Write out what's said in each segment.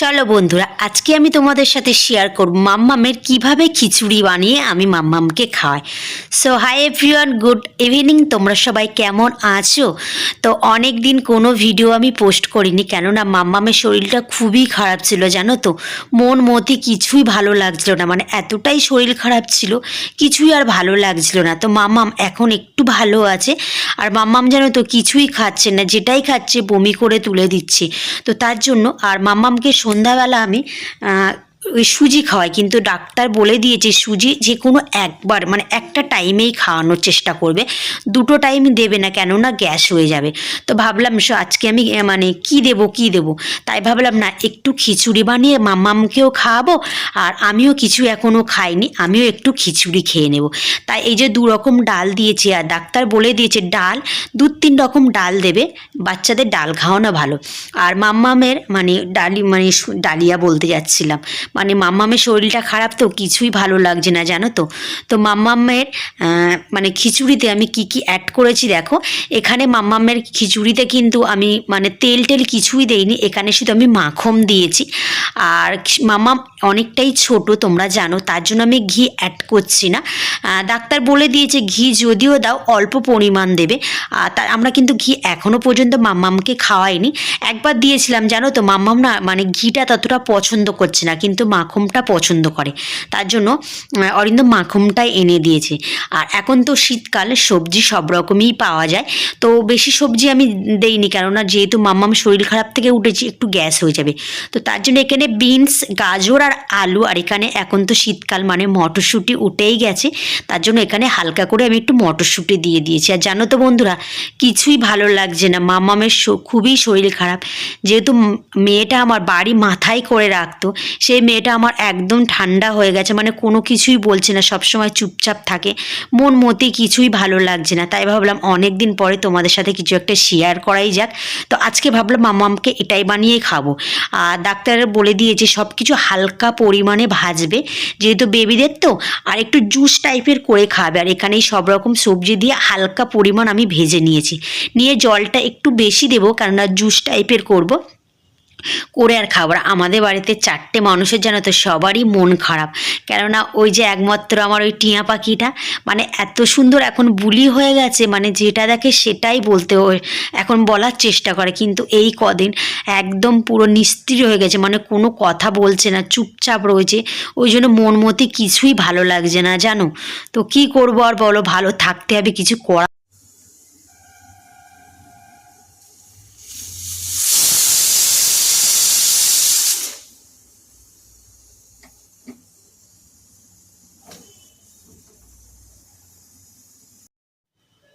চলো বন্ধুরা, আজকে আমি তোমাদের সাথে শেয়ার করব মাম্মামের কীভাবে খিচুড়ি বানিয়ে আমি মাম্মামকে খাওয়াই। So hi everyone good evening তোমরা সবাই কেমন আছো? তো অনেক দিন কোনো ভিডিও আমি পোস্ট করিনি, কেননা মাম্মামের শরীরটা খুবই খারাপ ছিল, জানো তো? মন মতি কিছুই ভালো লাগছিল না মানে এতটাই শরীর খারাপ ছিল, কিছুই আর ভালো লাগছিল না। তো মাম্মাম এখন একটু ভালো আছে, আর মাম্মাম জানো তো কিছুই খাচ্ছে না, যেটাই খাচ্ছে বমি করে তুলে দিচ্ছে। তো তার জন্য আর মাম্মামকে সন্ধ্যাবেলা আমি ওই সুজি খাওয়াই কিন্তু ডাক্তার বলে দিয়েছে সুজি যে কোনো একবার মানে একটা টাইমেই খাওয়ানোর চেষ্টা করবে। দুটো টাইম দেবে না, কেননা গ্যাস হয়ে যাবে। তো ভাবলাম, সো আজকে আমি মানে কি দেব কি দেব? তাই ভাবলাম, না, একটু খিচুড়ি বানিয়ে মাম্মামকেও খাওয়াবো, আর আমিও কিছু এখনও খাইনি, আমিও একটু খিচুড়ি খেয়ে নেব। তাই এই যে দু রকম ডাল দিয়েছি, আর ডাক্তার বলে দিয়েছে, ডাল, দু, তিন রকম ডাল দেবে, বাচ্চাদের ডাল খাওয়ানো ভালো। আর মাম্মামের মানে ডালি মানে ডালিয়া বলতে যাচ্ছিলাম। মানে মাম্মামের শরীরটা খারাপ তো, কিছুই ভালো লাগছে না, জানো তো? তো মাম্মামের মানে খিচুড়িতে আমি কি কি অ্যাড করেছি দেখো? এখানে মাম্মামের খিচুড়িতে কিন্তু আমি মানে তেল টেল কিছুই দেইনি, এখানে শুধু আমি মাখন দিয়েছি। আর মাম্মা অনেকটাই ছোট তোমরা জানো তার জন্য আমি ঘি অ্যাড করছি না। ডাক্তার বলে দিয়েছে ঘি যদিও দাও অল্প পরিমাণ দেবে। তার আমরা কিন্তু ঘি এখনও পর্যন্ত মাম্মামকে খাওয়াইনি। একবার দিয়েছিলাম জানো তো মাম্মাম না মানে ঘিটা ততটা পছন্দ করছে না কিন্তু মাখমটা পছন্দ করে। তার জন্য আহ, অরিন্দম মাখনটাই এনে দিয়েছে। আর এখন তো শীতকাল সবজি সব রকমই পাওয়া যায়। তো বেশি সবজি আমি দেইনি কেননা যেহেতু মাম্মাম শরীর খারাপ থেকে উঠেছি একটু গ্যাস হয়ে যাবে। তো তার জন্য এখানে বিনস গাজর আর আলু আর এখানে এখন তো শীতকাল মানে মটরশুঁটি উঠেই গেছে। তার জন্য এখানে হালকা করে আমি একটু মটরশুঁটি দিয়ে দিয়েছি। আর জানো তো বন্ধুরা, কিছুই ভালো লাগছে না। মামামের খুবই শরীর খারাপ। যেহেতু মেয়েটা আমার বাড়ি মাথায় করে রাখতো, সেই মেয়েটা আমার একদম ঠান্ডা হয়ে গেছে। মানে কোনো কিছুই বলছে না, সবসময় চুপচাপ থাকে। মন মতে কিছুই ভালো লাগছে না। তাই ভাবলাম অনেক দিন পরে তোমাদের সাথে কিছু একটা শেয়ার করাই যাক। তো আজকে ভাবলাম মামামকে এটাই বানিয়ে খাব। আর ডাক্তার বলে দিয়েছে সব কিছু হালকা পরিমাণে ভাজবে, যেহেতু বেবিদের তো, আর একটু জুস টাইপের করে খাবে। আর এখানেই সব রকম সবজি দিয়ে হালকা পরিমাণ আমি ভেজে নিয়েছি। নিয়ে জলটা একটু বেশি দেবো, কেননা জুস টাইপের করব। করে আর খাবার। আমাদের বাড়িতে চারটে মানুষের জানো তো সবারই মন খারাপ। কেননা ওই যে একমাত্র আমার ওই টিয়া পাখিটা মানে এত সুন্দর এখন বুলি হয়ে গেছে মানে যেটা দেখে সেটাই বলতে এখন বলার চেষ্টা করে। কিন্তু এই কদিন একদম পুরো নিস্ত্রী হয়ে গেছে মানে কোনো কথা বলছে না, চুপচাপ রয়েছে। ওই জন্য মন মতে কিছুই ভালো লাগছে না, জানো? তো কি করব আর বলো, ভালো থাকতে হবে, কিছু করা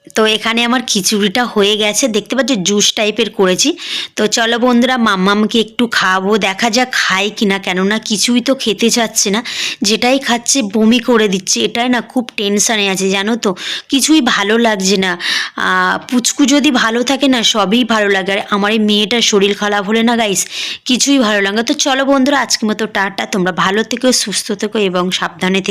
তো এখানে আমার খিচুড়িটা হয়ে গেছে। দেখতে পাচ্ছ, জুস টাইপের করেছি। তো চলো বন্ধুরা, মাম্মামকে একটু খাব দেখা যাক খাই কিনা, কেননা কিছুই তো খেতে চাচ্ছে না। যেটাই খাচ্ছে, বমি করে দিচ্ছে। এটাই না খুব টেনশানে আছে, জানো তো? কিছুই ভালো লাগছে না। পুচকু যদি ভালো থাকে না, সবই ভালো লাগে। আর আমার এই মেয়েটার শরীর খারাপ হলে না গাইস কিছুই ভালো লাগে তো চলো বন্ধুরা, আজকের মতো টাটা। তোমরা ভালো থেকো, সুস্থ থেকো এবং সাবধানে